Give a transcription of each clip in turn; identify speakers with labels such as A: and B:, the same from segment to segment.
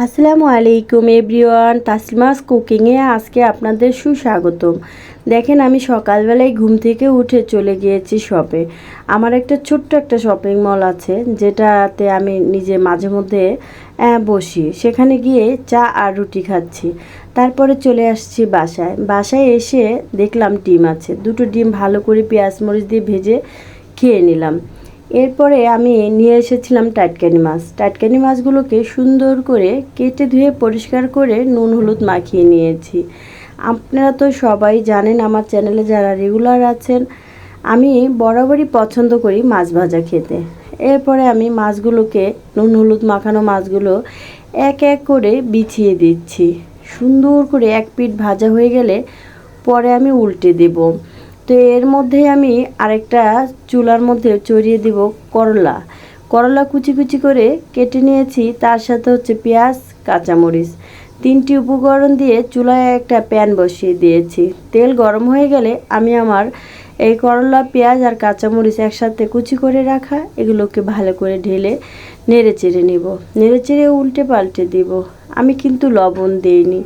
A: আসসালামু আলাইকুম এভরিওয়ান, তাসলিমাস কুকিংয়ে আজকে আপনাদের সুস্বাগতম। দেখেন আমি সকালবেলায় ঘুম থেকে উঠে চলে গিয়েছি শপে। আমার একটা ছোট্ট একটা শপিং মল আছে, যেটাতে আমি নিজে মাঝে মধ্যে বসি। সেখানে গিয়ে চা আর রুটি খাচ্ছি। তারপরে চলে আসছি বাসায়। বাসায় এসে দেখলাম ডিম আছে। দুটো ডিম ভালো করে পেঁয়াজ মরিচ দিয়ে ভেজে খেয়ে নিলাম। এরপরে আমি নিয়ে এসেছিলাম টাটকানি মাছ। টাটকানি মাছগুলোকে সুন্দর করে কেটে ধুয়ে পরিষ্কার করে নুন, হলুদ মাখিয়ে নিয়েছি। আপনারা তো সবাই জানেন, আমার চ্যানেলে যারা রেগুলার আছেন, আমি বরাবরই পছন্দ করি মাছ ভাজা খেতে। এরপরে আমি মাছগুলোকে, নুন, হলুদ মাখানো মাছগুলো এক এক করে বিছিয়ে দিচ্ছি। সুন্দর করে এক পিঠ ভাজা হয়ে গেলে পরে আমি উল্টে দেবো। তো এর মধ্যে আমি আরেকটা চুলার মধ্যে চড়িয়ে দিব করলা। করলা কুচি কুচি করে কেটে নিয়েছি, তার সাথে হচ্ছে পেঁয়াজ, কাঁচামরিচ। তিনটি উপকরণ দিয়ে চুলায় একটা প্যান বসিয়ে দিয়েছি। তেল গরম হয়ে গেলে আমি আমার এই করলা, পেঁয়াজ আর কাঁচামরিচ একসাথে কুচি করে রাখা, এগুলোকে ভালো করে ঢেলে নেড়ে চেড়ে নিব। নেড়ে চেড়ে উল্টে পাল্টে দিব। আমি কিন্তু লবণ দিইনি।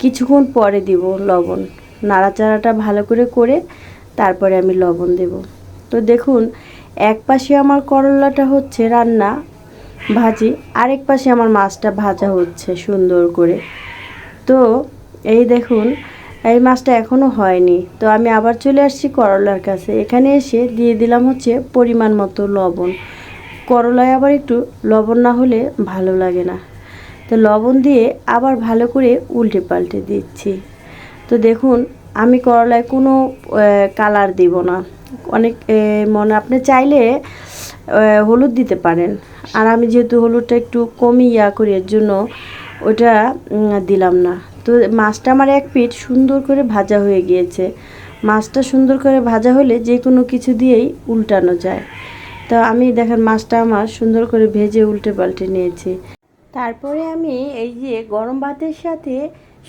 A: কিছুক্ষণ পরে দিব লবণ। নাড়াচাড়াটা ভালো করে করে তারপরে আমি লবণ দেব। তো দেখুন, এক পাশে আমার করলাটা হচ্ছে রান্না ভাজি, আরেক পাশে আমার মাছটা ভাজা হচ্ছে সুন্দর করে। তো এই দেখুন, এই মাছটা এখনও হয়নি। তো আমি আবার চলে আসছি করলার কাছে। এখানে এসে দিয়ে দিলাম হচ্ছে পরিমাণ মতো লবণ। করলায় আবার একটু লবণ না হলে ভালো লাগে না। তো লবণ দিয়ে আবার ভালো করে উল্টে পাল্টে দিচ্ছি। তো দেখুন, আমি করলায় কোনো কালার দিব না। অনেক মনে, আপনি চাইলে হলুদ দিতে পারেন। আর আমি যেহেতু হলুদটা একটু কমই ইয়া করি, এর জন্য ওটা দিলাম না। তো মাছটা আমার এক পিঠ সুন্দর করে ভাজা হয়ে গিয়েছে। মাছটা সুন্দর করে ভাজা হলে যে কোনো কিছু দিয়েই উল্টানো যায়। তো আমি দেখেন, মাছটা আমার সুন্দর করে ভেজে উল্টে পাল্টে নিয়েছি। তারপরে আমি এই যে গরম ভাতের সাথে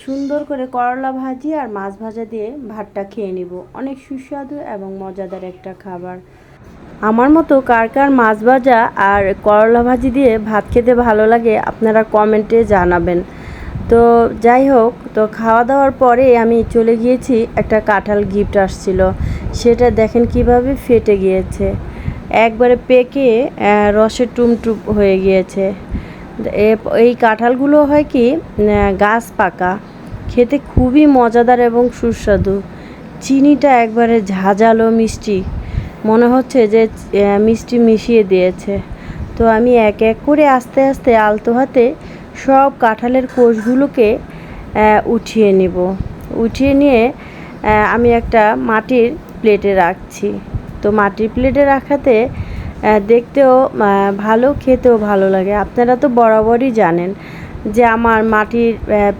A: সুন্দর করে করলা ভাজি আর মাছ ভাজা দিয়ে ভাতটা খেয়ে নিব। অনেক সুস্বাদু এবং মজাদার একটা খাবার। আমার মতো কার কার মাছ ভাজা আর করলা ভাজি দিয়ে ভাত খেতে ভালো লাগে, আপনারা কমেন্টে জানাবেন। তো যাই হোক, তো খাওয়া দাওয়ার পরে আমি চলে গিয়েছি, একটা কাঁঠাল গিফট আসছিল। সেটা দেখেন কীভাবে ফেটে গিয়েছে। একবারে পেকে রসে টুমটুপ হয়ে গিয়েছে। এই কাঁঠালগুলো হয় কি গাছ পাকা, খেতে খুবই মজাদার এবং সুস্বাদু। চিনিটা একবারে ঝাঁঝালো মিষ্টি, মনে হচ্ছে যে মিষ্টি মিশিয়ে দিয়েছে। তো আমি এক এক করে আস্তে আস্তে আলতো হাতে সব কাঁঠালের কোষগুলোকে উঠিয়ে নিব। উঠিয়ে নিয়ে আমি একটা মাটির প্লেটে রাখছি। তো মাটির প্লেটে রাখাতে দেখতেও ভালো, খেতেও ভালো লাগে। আপনারা তো বরাবরই জানেন যে আমার মাটির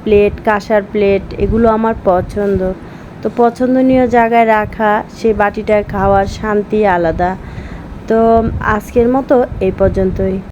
A: প্লেট কাঁসার প্লেট এগুলো আমার পছন্দ। তো পছন্দনীয় জায়গায় রাখা, সেই বাটিটা খাওয়ার শান্তি আলাদা। তো আজকের মতো এই পর্যন্তই।